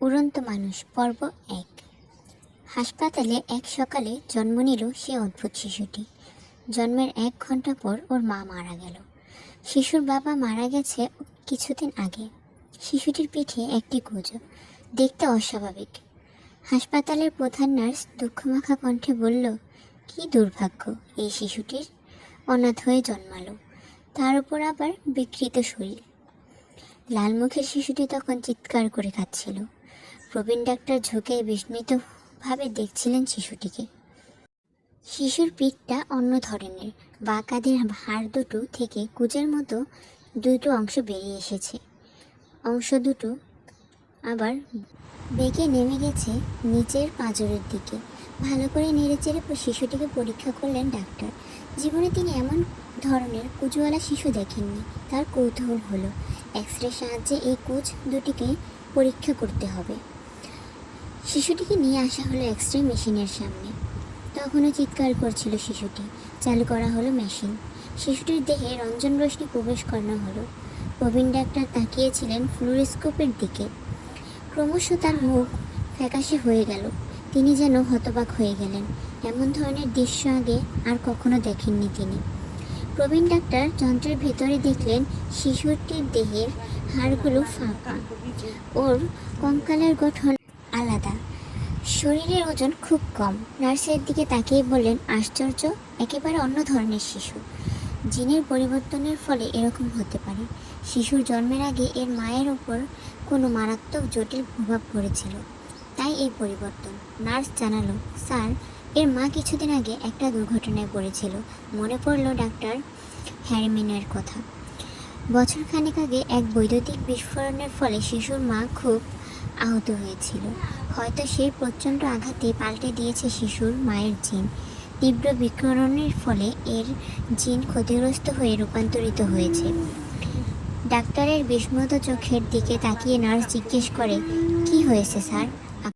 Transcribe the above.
উড়ন্ত মানুষ, পর্ব এক। হাসপাতালে এক সকালে জন্ম নিল সে অদ্ভুত শিশুটি। জন্মের এক ঘণ্টা পর ওর মা মারা গেল। শিশুর বাবা মারা গেছে কিছুদিন আগে। শিশুটির পিঠে একটি গুজব দেখতে অস্বাভাবিক। হাসপাতালের প্রধান নার্স দুঃখমাখা কণ্ঠে বলল, কী দুর্ভাগ্য এই শিশুটির। অনাথ হয়ে জন্মালো। তার উপর আবার বিকৃত শরীর। লাল মুখের শিশুটি তখন চিৎকার করে কাঁদছিল। প্রবীণ ডাক্তার ঝুঁকে বিস্মিতভাবে দেখছিলেন শিশুটিকে। শিশুর পিঠটা অন্য ধরনের, বা কাঁধের হাড় দুটো থেকে কুচের মতো দুটো অংশ বেরিয়ে এসেছে। অংশ দুটো আবার বেঁকে নেমে গেছে নিচের পাঁজরের দিকে। ভালো করে নেড়েচেড়ে শিশুটিকে পরীক্ষা করলেন ডাক্তার। জীবনে তিনি এমন ধরনের কুচওয়ালা শিশু দেখেননি। তার কৌতূহল হলো এক্স রে সাহায্যে এই কুচ দুটিকে পরীক্ষা করতে হবে। শিশুটিকে নিয়ে আসা হলো এক্স রে মেশিনের সামনে। তখনও চিৎকার করছিল শিশুটি। চালু করা হলো মেশিন শিশুটির দেহে রঞ্জন রশ্মি প্রবেশ করানো হলো। প্রবীণ ডাক্তার তাকিয়েছিলেন ফ্লুরোস্কোপের দিকে। ক্রমশ তার মুখ ফ্যাকাশে হয়ে গেল। তিনি যেন হতবাক হয়ে গেলেন। এমন ধরনের দৃশ্য আগে আর কখনো দেখেননি তিনি। প্রবীণ ডাক্তার যন্ত্রের ভেতরে দেখলেন শিশুটির দেহের হাড়গুলো ফাঁকা। ওর কঙ্কালের গঠন আলাদা। শরীরের ওজন খুব কম। নার্সের দিকে তাকিয়ে বললেন, আশ্চর্য, একেবারে অন্য ধরনের শিশু। জিনের পরিবর্তনের ফলে এরকম হতে পারে। শিশুর জন্মের আগে এর মায়ের ওপর কোনো মারাত্মক জটিল প্রভাব পড়েছিল। তাই এই পরিবর্তন। নার্স জানালো, স্যার, এর মা কিছুদিন আগে একটা দুর্ঘটনায় পড়েছিল। মনে পড়ল ডাক্তার হ্যারিমিনের কথা। বছর খানেক আগে এক বৈদ্যুতিক বিস্ফোরণের ফলে শিশুর মা খুব আহত হয়েছিল। হয়তো সেই প্রচণ্ড আঘাতে পাল্টে দিয়েছে শিশুর মায়ের জিন। তীব্র বিকরণের ফলে এর জিন ক্ষতিগ্রস্ত হয়ে রূপান্তরিত হয়েছে। ডাক্তারের বিস্মত চোখের দিকে তাকিয়ে নার্স জিজ্ঞেস করে, কি হয়েছে, স্যার?